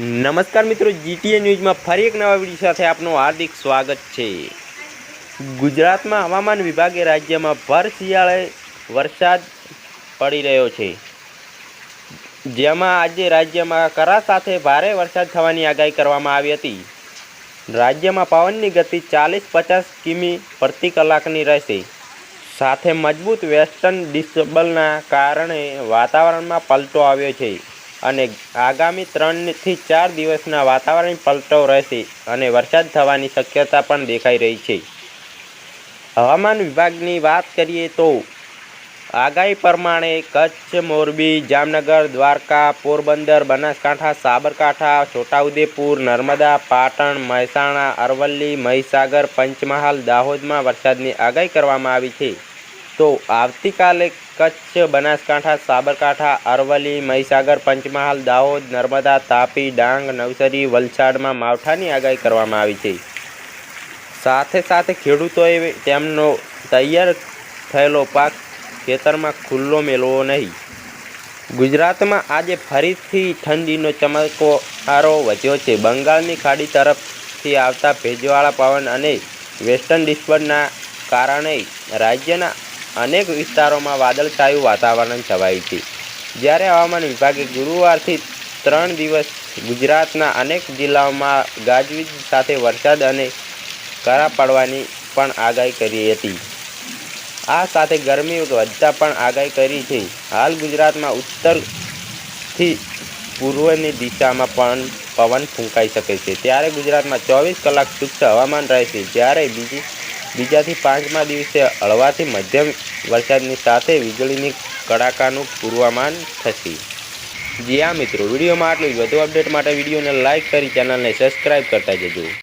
નમસ્કાર મિત્રો જીટીએ ન્યૂઝમાં ફરી એક નવા વીડિયો સાથે આપનું હાર્દિક સ્વાગત છે. ગુજરાતમાં હવામાન વિભાગે રાજ્યમાં ભર શિયાળે વરસાદ પડી રહ્યો છે. જેમાં આજે રાજ્યમાં કરા સાથે ભારે વરસાદ થવાની આગાહી કરવામાં આવી હતી. રાજ્યમાં પવનની ગતિ ચાલીસ પચાસ કિમી પ્રતિ કલાકની રહેશે. સાથે મજબૂત વેસ્ટર્ન ડિસ્ટર્બલના કારણે વાતાવરણમાં પલટો આવ્યો છે. અને આગામી ત્રણથી ચાર દિવસના વાતાવરણ પલટો રહેશે અને વરસાદ થવાની શક્યતા પણ દેખાઈ રહી છે. હવામાન વિભાગની વાત કરીએ તો આગાહી પ્રમાણે કચ્છ, મોરબી, જામનગર, દ્વારકા, પોરબંદર, બનાસકાંઠા, સાબરકાંઠા, છોટાઉદેપુર, નર્મદા, પાટણ, મહેસાણા, અરવલ્લી, મહીસાગર, પંચમહાલ, દાહોદમાં વરસાદની આગાહી કરવામાં આવી છે. તો આવતીકાલે કચ્છ, બનાસકાંઠા, સાબરકાંઠા, અરવલ્લી, મહીસાગર, પંચમહાલ, દાહોદ, નર્મદા, તાપી, ડાંગ, નવસારી, વલસાડમાં માવઠાની આગાહી કરવામાં આવી છે. સાથે સાથે ખેડૂતોએ તેમનો તૈયાર થયેલો પાક ખેતરમાં ખુલ્લો મેળવો નહીં. ગુજરાતમાં આજે ફરીથી ઠંડીનો ચમકારો વધ્યો છે. બંગાળની ખાડી તરફથી આવતા ભેજવાળા પવન અને વેસ્ટર્ન ડિસ્ટર્બના કારણે રાજ્યના અનેક વિસ્તારોમાં વાદળછાયું વાતાવરણ છવાયું છે. જ્યારે હવામાન વિભાગે ગુરુવારથી ત્રણ દિવસ ગુજરાતના અનેક જિલ્લાઓમાં ગાજવીજ સાથે વરસાદ અને કરા પડવાની પણ આગાહી કરી હતી. આ સાથે ગરમી વધતા પણ આગાહી કરી છે. હાલ ગુજરાતમાં ઉત્તરથી પૂર્વની દિશામાં પણ પવન ફૂંકાઈ શકે છે. ત્યારે ગુજરાતમાં ચોવીસ કલાક શુષ્ક હવામાન રહેશે. જ્યારે બીજી બીજાથી પાંચમા દિવસે હળવાથી મધ્યમ વરસાદની સાથે વીજળીની કડાકાનું પૂર્વામાન થશે. જી હા મિત્રો, વિડીયોમાં આટલું જ. વધુ અપડેટ માટે વિડીયોને લાઇક કરી, ચેનલને સબસ્ક્રાઈબ કરતા જજો.